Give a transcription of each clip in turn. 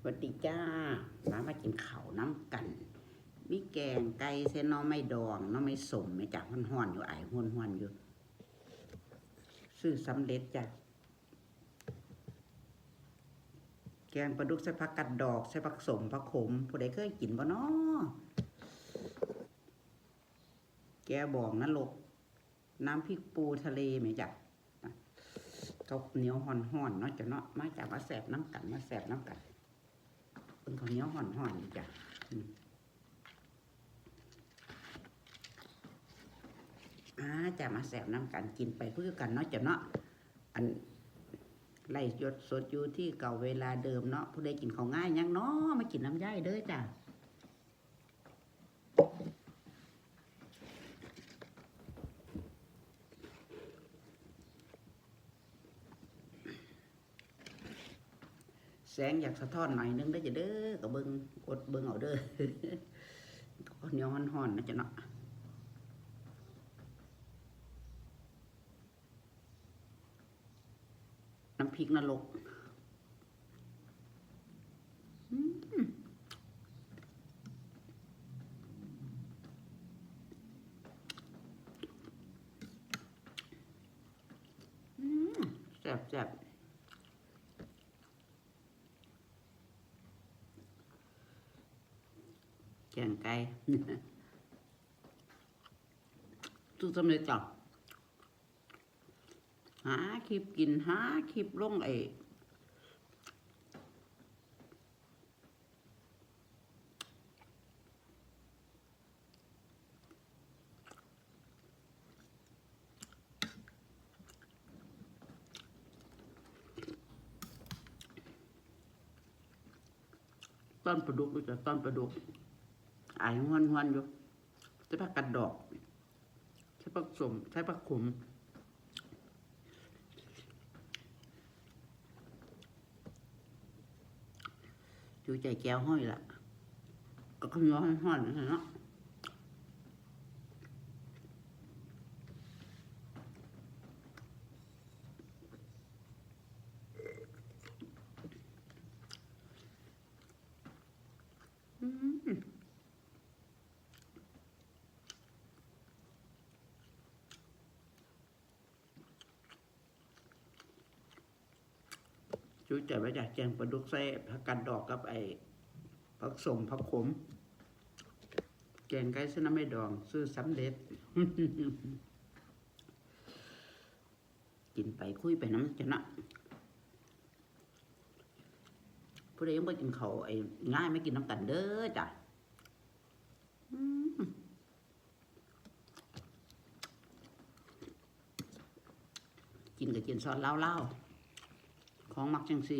สวัสดีจ้ามามากินข้าวน้ำกัน มีแกงไก่เส้นน้อไม่ดองน้อไม่สมไม่จากห้อนๆอนอยู่ไอ้ายห้วนอยู่ซื้อสำเร็จจ้ะแกงปลาดุกใส่ผักกัดดอกใส่ผักสมผักขมผู้ใดเคยกินบ่น้อแกบอกนะลกน้ำพริกปูทะเลไหมจ้ะข้าวเหนียวห่อนๆเนาะจ้ะเนาะมาจากมาแสบน้ำกันมาแสบน้ำกัน ข้าวเหนียวห่อนๆนี่จ้ะอืมอ่าจะมาแสบน้ำกันกินไปเพื่อกันเนาะจ้ะเนาะอันไล่ยดสดอยู่ที่เก่าเวลาเดิมเนาะผู้ใดกินของง่ายยังเนาะมากินน้ำย่อยเด้อจ้ะ สงอยากสะท้อนหน่อยนึงได้จะเด้อก็เบิงกดเบิงเอาเด้อข้าวเหนียวห่อนๆนะจ๊ะเนาะน้ำพริกนรกอืมอืมแซ่บแซ่บแก งไก่ทุกสำเร็จจ้ะหาคลิปกินหาคลิปลงไอ้ต้นประดุกด้วยจ้ะต้นประดุก อายหวนหวนอยู่ใช้ผักกระดอก ใช้ผักสมใช้ผักขมอยู่ใจแก้วห้อยละก็คือห้อยห้อยนะเนาะ giờ chàng và đốt xe phải cành đọt กับไอ้ผักสมผักขม แกงไก่เส้นน้ำไม่ดอง ซื้อสำเร็จ กินไปคุยไปน้ำจะนะผู้ใดยังไม่กินเขาไอ้ง่ายไม่กินน้ำกันเด้อจ้ะกินก็กินซอนเล่าเล่าๆ ของมักจังสิ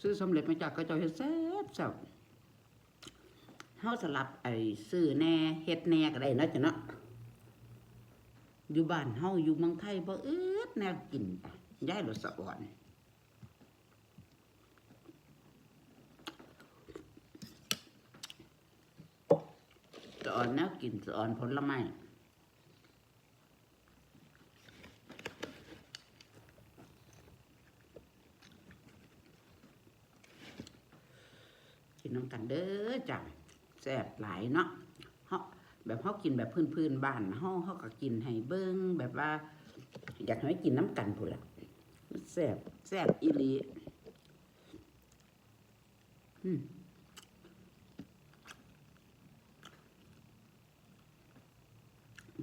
ซื้อสำเร็จมาจากกระเจายเฮ็ดแซ่บแซ่บเฮาสลับไอ้ซื้อแหน่เฮ็ดแหน่ก็ได้นะจ้ะเนาะอยู่บ้านเฮาอยู่เมืองไทยบ่อึดแนวกินย้ายรสะอ่อน สะอ่อนแนวกินสะอ่อนผลไม้กินน้ำกันเด้อจ้ะแซ่บหลายเนาะเฮาแบบเฮากินแบบพื้นๆบ้านเฮาเฮาก็กินให้เบิ่งแบบว่า อยากให้กินน้ำกันพุ่นล่ะแซ่บแซ่บอีหลีอืม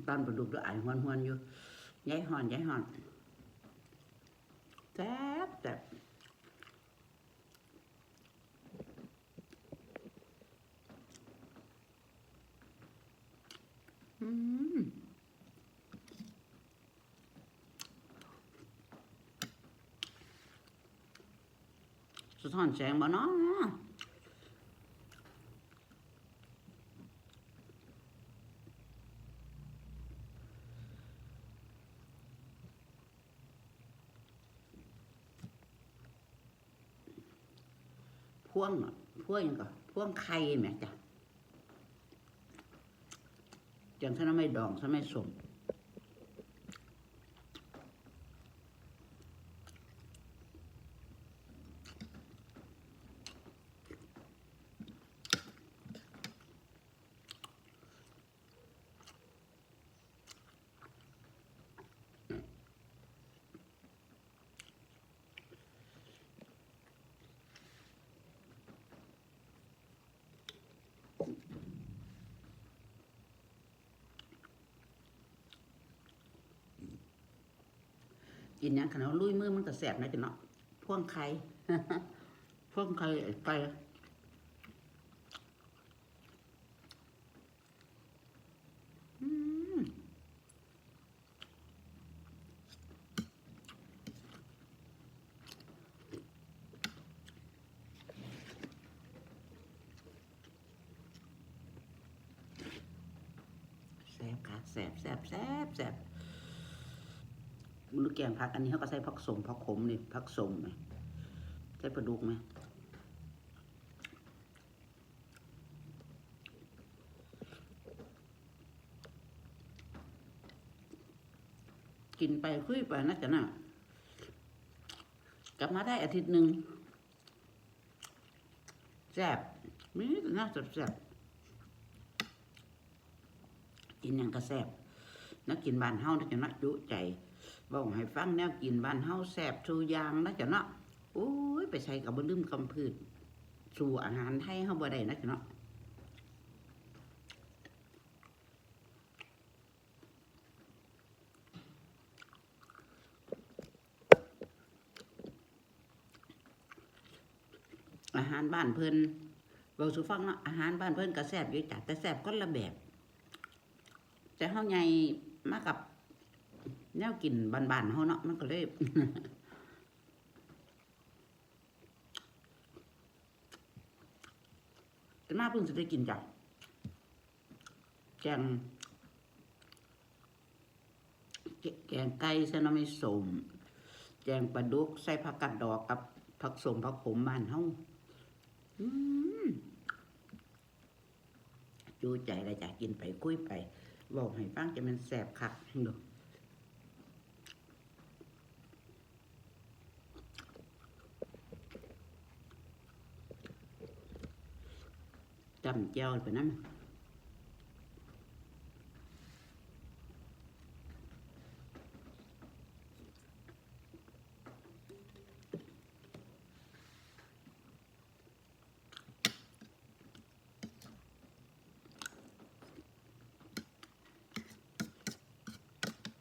ตอนประดุกด้วยไอายหวนหวนๆอยู่ย้ายหอนย้ายหอนแซ่บแซ่บอืมสะท้อนแสงบ่เนาะ พ่วงอะพ่วงยังก็พ่วงไข่แม่จ้ะงท่านไม่ดองท่านไม่สม กินหยังขนาดลุยมือมันก็แสบนะจ๊ะเนาะพ่วงไข่พ่วงไข่ไก่แซ่บค่ะแซ่บแซ่บแซ่บแซ่บ มันรู้แกงผักอันนี้เขาก็ใส่ผักสมผักขมนี่ผักสมไหมใส่ปลาดุกไหมกินไปคุยไปนะจ๊ะน่ะกลับมาได้อาทิตย์หนึ่งแซ่บมีแต่น่าแซ่บกินอย่างก็แซ่บนักกินบานเฮานะจ๊ะนะจุใจ บอกให้ฟังแนวกินบ้านเฮาแซ่บชูยางนะจ๊ะเนาะโอ้ยไปใช้กับบ่ลืมคำพืชสู่อาหารไทยเฮาบ่ได้นะจ๊ะเนาะอาหารบ้านเพิ่นเว้าสู่ฟังเนาะอาหารบ้านเพิ่นก็แซ่บอยู่จ้ะแต่แซ่บคนละแบบ แต่เฮาใหญ่มากับ แนวกินบานๆเฮาเนาะมันก็เลยแต่มาเพิ่งจะได้กินจ้ะแกงแกงไก่ใส่น้ำมันสมแกงปลาดุกใส่ผักกัดดอกกับผักสมผักขมบ้านเฮาอืมจูใจเลยจ้ะกินไปคุยไปบอกให้ฟังจะมันแสบคักเนาะจำเจ้าไปนั่น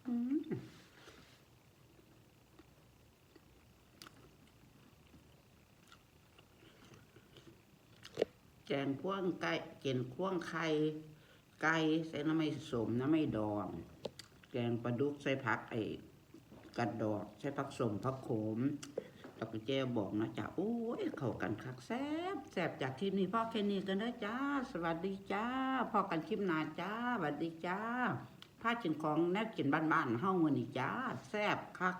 อืม แกงพ่วงไก่เกนพ่วงไข่ไก่ใส่น้ำไม่สมน้ำไม่ดอง แกงปลาดุกใส่ผักไอ้กัดดอกใส่ผักสมผักโขมแล้วก็เจ้บอกนะจ๊ะโอ้ยเข้ากันคักแซ่บแซ่บจากคลิปนี้พ่อแค่นี้กันนะจ้า สวัสดีจ้าพ่อกันคลิปหน้าจ้าสวัสดีจ้าผ้าจินของแนวกินบ้านๆเฮ้าวันนี้จ้า แซ่บคัก